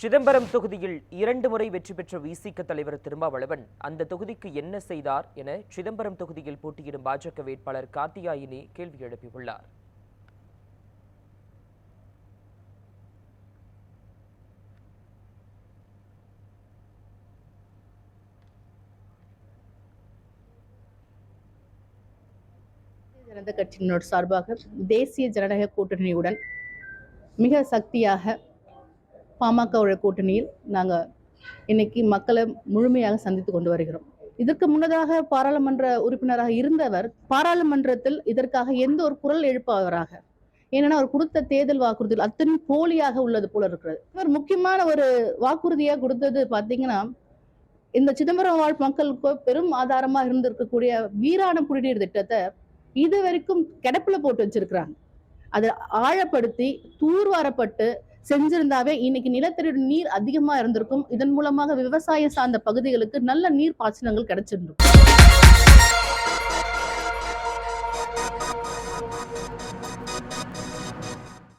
சிதம்பரம் தொகுதியில் இரண்டு முறை வெற்றி பெற்ற விசிக தலைவர் திருமாவளவன் அந்த தொகுதிக்கு என்ன செய்தார் என சிதம்பரம் தொகுதியில் போட்டியிடும் பாஜக வேட்பாளர் கார்த்தியாயினி கேள்வி எழுப்பியுள்ளார். பாரதிய ஜனதா சார்பாக தேசிய ஜனநாயக கூட்டணியுடன் மிக சக்தியாக பாமகவோட கூட்டணியில் நாங்கள் இன்னைக்கு மக்களை முழுமையாக சந்தித்து கொண்டு வருகிறோம். இதற்கு முன்னதாக பாராளுமன்ற உறுப்பினராக இருந்தவர் பாராளுமன்றத்தில் இதற்காக எந்த ஒரு குரல் எழுப்பவராக ஏன்னா அவர் கொடுத்த தேர்தல் வாக்குறுதியில் அத்தனை போலியாக உள்ளது போல இருக்கிறது. இவர் முக்கியமான ஒரு வாக்குறுதியாக கொடுத்தது பார்த்தீங்கன்னா இந்த சிதம்பரம் வாழ் மக்களுக்கு பெரும் ஆதாரமா இருந்திருக்கக்கூடிய வீராண குடிநீர் திட்டத்தை இது வரைக்கும் கிடப்புல போட்டு வச்சிருக்கிறாங்க. அதை ஆழப்படுத்தி தூர்வாரப்பட்டு செஞ்சிருந்தாவே இன்னைக்கு நிலத்தடி நீர் அதிகமா இருந்திருக்கும். இதன் மூலமாக விவசாயம் சார்ந்த பகுதிகளுக்கு நல்ல நீர் பாசனங்கள் கிடைச்சிருக்கும்